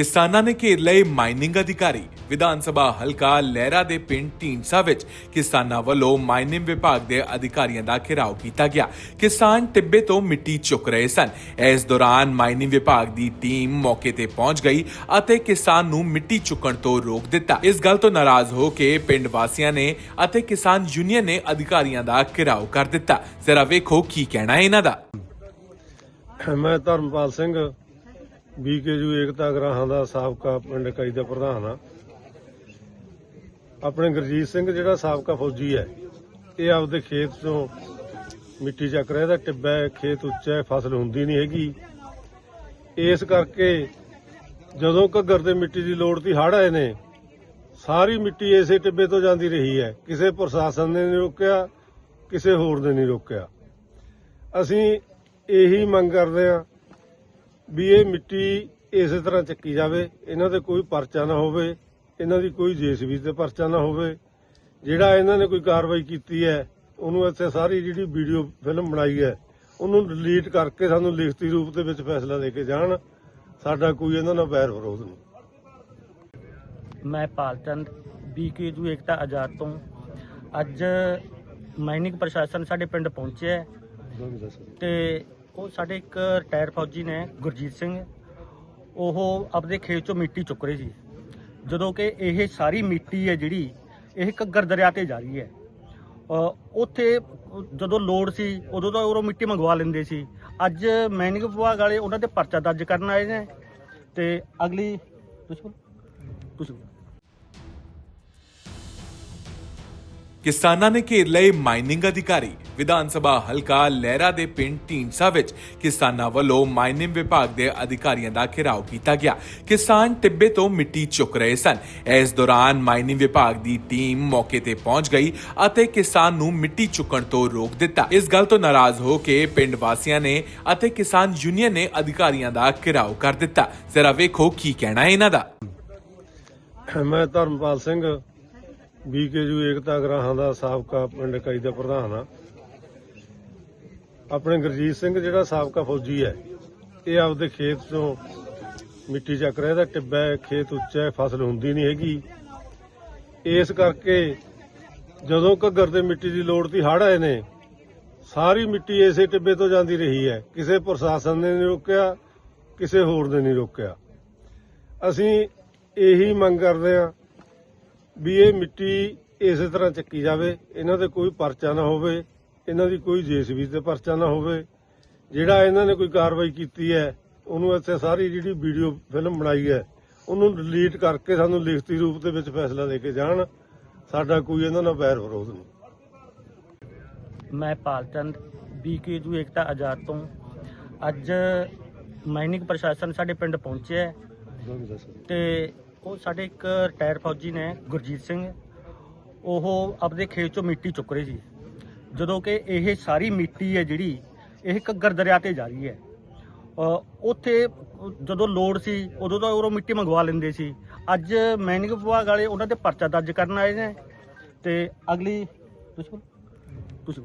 ਕਿਸਾਨਾਂ ਨੇ ਘੇਰ ਲਏ ਮਾਈਨਿੰਗ ਅਧਿਕਾਰੀ। ਵਿਧਾਨ ਸਭਾ ਹਲਕਾ ਲਹਿਰਾ ਦੇ ਪਿੰਡ ਢੀਂਡਸਾ ਵਿੱਚ ਕਿਸਾਨਾਂ ਵੱਲੋਂ ਮਾਈਨਿੰਗ ਵਿਭਾਗ ਦੇ ਅਧਿਕਾਰੀਆਂ ਦਾ ਘਿਰਾਓ ਕੀਤਾ ਗਿਆ। ਕਿਸਾਨ ਟਿੱਬੇ ਤੋਂ ਮਿੱਟੀ ਚੁੱਕ ਰਹੇ ਸਨ। ਇਸ ਦੌਰਾਨ ਮਾਈਨਿੰਗ ਵਿਭਾਗ ਦੀ ਟੀਮ ਮੌਕੇ ਤੇ ਪਹੁੰਚ ਗਈ ਅਤੇ ਕਿਸਾਨ ਨੂੰ ਮਿੱਟੀ ਚੁੱਕਣ ਤੋਂ ਰੋਕ ਦਿੱਤਾ। ਇਸ ਗੱਲ ਤੋਂ ਨਾਰਾਜ਼ ਹੋ ਕੇ ਪਿੰਡ ਵਾਸੀਆਂ ਨੇ ਅਤੇ ਕਿਸਾਨ ਯੂਨੀਅਨ ਨੇ ਅਧਿਕਾਰੀਆਂ ਦਾ ਘਿਰਾਓ ਕਰ ਦਿੱਤਾ। ਜ਼ਰਾ ਵੇਖੋ ਕੀ ਕਹਿਣਾ ਹੈ ਇਹਨਾਂ ਦਾ। ਮੈਂ ਧਰਮਪਾਲ ਸਿੰਘ। ਬੀਕੇਯੂ ਏਕਤਾ ਗ੍ਰਾਹਾਂ ਦਾ ਸਾਬਕਾ ਪਿੰਡ ਇਕਾਈ ਦਾ ਪ੍ਰਧਾਨ ਆ। ਆਪਣੇ ਗੁਰਜੀਤ ਸਿੰਘ ਜਿਹੜਾ ਸਾਬਕਾ ਫੌਜੀ ਹੈ ਇਹ ਆਪਦੇ ਖੇਤ ਤੋਂ ਮਿੱਟੀ ਚੱਕ ਰਿਹਾ ਦਾ ਟਿੱਬਾ ਹੈ, ਖੇਤ ਉੱਚਾ ਹੈ ਫਸਲ ਹੁੰਦੀ ਨਹੀਂ ਹੈਗੀ। ਇਸ ਕਰਕੇ ਜਦੋਂ ਘੱਗਰ ਤੇ ਮਿੱਟੀ ਦੀ ਲੋੜ ਤੀ ਹੜ ਆਏ ਨੇ ਸਾਰੀ ਮਿੱਟੀ ਇਸੇ ਟਿੱਬੇ ਤੋਂ ਜਾਂਦੀ ਰਹੀ ਹੈ। ਕਿਸੇ ਪ੍ਰਸ਼ਾਸਨ ਨੇ ਨਹੀਂ ਰੋਕਿਆ ਕਿਸੇ ਹੋਰ ਨੇ ਨਹੀਂ ਰੋਕਿਆ। ਅਸੀਂ ਇਹੀ ਮੰਗ ਕਰਦੇ ਹਾਂ ਵੀ ਇਹ ਮਿੱਟੀ ਇਸੇ ਤਰ੍ਹਾਂ ਚੱਕੀ ਜਾਵੇ ਇਹਨਾਂ ਤੇ ਕੋਈ ਪਰਚਾ ਨਾ ਹੋਵੇ ਇਹਨਾਂ ਦੀ ਕੋਈ ਜੇਸੀਬੀ ਤੇ ਪਰਚਾ ਨਾ ਹੋਵੇ। ਜਿਹੜਾ ਇਹਨਾਂ ਨੇ ਕੋਈ ਕਾਰਵਾਈ ਕੀਤੀ ਹੈ ਉਹਨੂੰ ਇੱਥੇ ਸਾਰੀ ਜਿਹੜੀ ਵੀਡੀਓ ਫਿਲਮ ਬਣਾਈ ਹੈ ਉਹਨੂੰ ਡਿਲੀਟ ਕਰਕੇ ਸਾਨੂੰ ਲਿਖਤੀ ਰੂਪ ਦੇ ਵਿੱਚ ਫੈਸਲਾ ਦੇ ਕੇ ਜਾਣ ਸਾਡਾ ਕੋਈ ਇਹਨਾਂ ਨਾਲ ਬੈਰ ਵਿਰੋਧ ਨਹੀਂ। ਮੈਂ ਪਾਲਚੰਦ ਬੀਕੇਯੂ ਏਕਤਾ ਆਜ਼ਾਦ ਤੋਂ। ਅੱਜ ਮਾਈਨਿੰਗ ਪ੍ਰਸ਼ਾਸਨ ਸਾਡੇ ਪਿੰਡ ਪਹੁੰਚਿਆ ਤੇ ਉਹ ਸਾਡੇ ਇੱਕ ਰਿਟਾਇਰ ਫੌਜੀ ਨੇ, ਗੁਰਜੀਤ ਸਿੰਘ। ਉਹ ਆਪਦੇ ਖੇਤ ਚੋਂ ਮਿੱਟੀ ਚੁੱਕ ਰਹੇ ਸੀ। ਜਦੋਂ ਕਿ ਇਹ ਸਾਰੀ ਮਿੱਟੀ ਹੈ ਜਿਹੜੀ, ਇਹ ਘੱਗਰ ਦਰਿਆ ਤੇ ਜਾ ਰਹੀ ਹੈ। ਉੱਥੇ ਜਦੋਂ ਲੋੜ ਸੀ, ਉਦੋਂ ਤਾਂ ਉਹ ਮਿੱਟੀ ਮੰਗਵਾ ਲੈਂਦੇ ਸੀ। ਅੱਜ ਮਾਈਨਿੰਗ ਵਿਭਾਗ ਵਾਲੇ ਉਹਨਾਂ ਤੇ ਪਰਚਾ ਦਰਜ ਕਰਨ ਆਏ ਨੇ ਤੇ ਅਗਲੀ ਤੁਸੀਂ ਤੁਸੀਂ ਕਿਸਾਨਾਂ ਨੇ ਘੇਰ ਲਏ ਮਾਈਨਿੰਗ ਅਧਿਕਾਰੀ। ਵਿਧਾਨ ਸਭਾ ਹਲਕਾ ਲਹਿਰਾ ਦੇ ਪਿੰਡ ਢੀਂਡਸਾ ਵਿੱਚ ਕਿਸਾਨਾਂ ਵੱਲੋਂ ਮਾਈਨਿੰਗ ਵਿਭਾਗ ਦੇ ਅਧਿਕਾਰੀਆਂ ਦਾ ਘਿਰਾਓ ਕੀਤਾ ਗਿਆ। ਕਿਸਾਨ ਟਿੱਬੇ ਤੋਂ ਮਿੱਟੀ ਚੁੱਕ ਰਹੇ ਸਨ। ਇਸ ਦੌਰਾਨ ਮਾਈਨਿੰਗ ਵਿਭਾਗ ਦੀ ਟੀਮ ਮੌਕੇ ਤੇ ਪਹੁੰਚ ਗਈ ਅਤੇ ਕਿਸਾਨ ਨੂੰ ਮਿੱਟੀ ਚੁੱਕਣ ਤੋਂ ਰੋਕ ਦਿੱਤਾ। ਇਸ ਗੱਲ ਤੋਂ ਨਾਰਾਜ਼ ਹੋ ਕੇ ਪਿੰਡ ਵਾਸੀਆਂ ਨੇ ਅਤੇ ਕਿਸਾਨ ਯੂਨੀਅਨ ਨੇ ਅਧਿਕਾਰੀਆਂ ਦਾ ਘਿਰਾਓ ਕਰ ਦਿੱਤਾ। ਜ਼ਰਾ ਵੇਖੋ ਕੀ ਕਹਿਣਾ ਹੈ ਇਹਨਾਂ ਦਾ। ਮੈਂ ਧਰਮਪਾਲ ਸਿੰਘ, ਬੀਕੇਯੂ ਏਕਤਾ ਗ੍ਰਾਹਾਂ ਦਾ ਸਾਬਕਾ ਪਿੰਡ ਇਕਾਈ ਦਾ ਪ੍ਰਧਾਨ ਆ ਆਪਣੇ ਗੁਰਜੀਤ ਸਿੰਘ ਜਿਹੜਾ ਸਾਬਕਾ ਫੌਜੀ ਹੈ ਇਹ ਆਪਦੇ ਖੇਤ ਤੋਂ ਮਿੱਟੀ ਚੱਕ ਰਿਹਾ ਇਹਦਾ ਟਿੱਬਾ ਹੈ, ਖੇਤ ਉੱਚਾ ਹੈ ਫਸਲ ਹੁੰਦੀ ਨਹੀਂ ਹੈਗੀ। ਇਸ ਕਰਕੇ ਜਦੋਂ ਘੱਗਰ ਤੇ ਮਿੱਟੀ ਦੀ ਲੋੜ ਤੀ ਹੜ੍ਹ ਆਏ ਨੇ ਸਾਰੀ ਮਿੱਟੀ ਇਸੇ ਟਿੱਬੇ ਤੋਂ ਜਾਂਦੀ ਰਹੀ ਹੈ। ਕਿਸੇ ਪ੍ਰਸ਼ਾਸਨ ਨੇ ਨਹੀਂ ਰੋਕਿਆ ਕਿਸੇ ਹੋਰ ਨੇ ਨਹੀਂ ਰੋਕਿਆ। ਅਸੀਂ ਇਹੀ ਮੰਗ ਕਰਦੇ ਹਾਂ ਵੀ ਇਹ ਮਿੱਟੀ ਇਸੇ ਤਰ੍ਹਾਂ ਚੱਕੀ ਜਾਵੇ ਇਹਨਾਂ ਤੇ ਕੋਈ ਪਰਚਾ ਨਾ ਹੋਵੇ। ਇਹਨਾਂ ਦੀ ਕੋਈ ਜੇਸੀਬੀ ਤੇ ਪਰਚਾ ਨਾ ਹੋਵੇ। ਜਿਹੜਾ ਇਹਨਾਂ ਨੇ ਕੋਈ ਕਾਰਵਾਈ ਕੀਤੀ ਹੈ, ਉਹਨੂੰ ਇੱਥੇ ਸਾਰੀ ਜਿਹੜੀ ਵੀਡੀਓ ਫਿਲਮ ਬਣਾਈ ਹੈ, ਉਹਨੂੰ ਡਿਲੀਟ ਕਰਕੇ ਸਾਨੂੰ ਲਿਖਤੀ ਰੂਪ ਦੇ ਵਿੱਚ ਫੈਸਲਾ ਦੇ ਕੇ ਜਾਣ। ਸਾਡਾ ਕੋਈ ਇਹਨਾਂ ਨਾਲ ਬੈਰ ਵਿਰੋਧ ਨਹੀਂ। ਮੈਂ ਪਾਲਚੰਦ ਬੀਕੇਯੂ ਏਕਤਾ ਆਜ਼ਾਦ ਤੋਂ। ਅੱਜ ਮਾਈਨਿੰਗ ਪ੍ਰਸ਼ਾਸਨ ਸਾਡੇ ਪਿੰਡ ਪਹੁੰਚਿਆ ਹੈ। ਤੇ ਉਹ ਸਾਡੇ ਇੱਕ ਰਿਟਾਇਰ ਫੌਜੀ ਨੇ, ਗੁਰਜੀਤ ਸਿੰਘ। ਉਹ ਆਪਦੇ ਖੇਤ ਚੋਂ ਮਿੱਟੀ ਚੁੱਕ ਰਹੇ ਸੀ। ਜਦੋਂ ਕਿ ਇਹ ਸਾਰੀ ਮਿੱਟੀ ਹੈ ਜਿਹੜੀ, ਇਹ ਘੱਗਰ ਦਰਿਆ ਤੇ ਜਾ ਰਹੀ ਹੈ। ਉੱਥੇ ਜਦੋਂ ਲੋੜ ਸੀ, ਉਦੋਂ ਤਾਂ ਉਹ ਮਿੱਟੀ ਮੰਗਵਾ ਲੈਂਦੇ ਸੀ। ਅੱਜ ਮਾਈਨਿੰਗ ਵਿਭਾਗ ਵਾਲੇ ਉਹਨਾਂ ਤੇ ਪਰਚਾ ਦਰਜ ਕਰਨ ਆਏ ਨੇ ਤੇ ਅਗਲੀ ਤੁਸੀਂ ਤੁਸੀਂ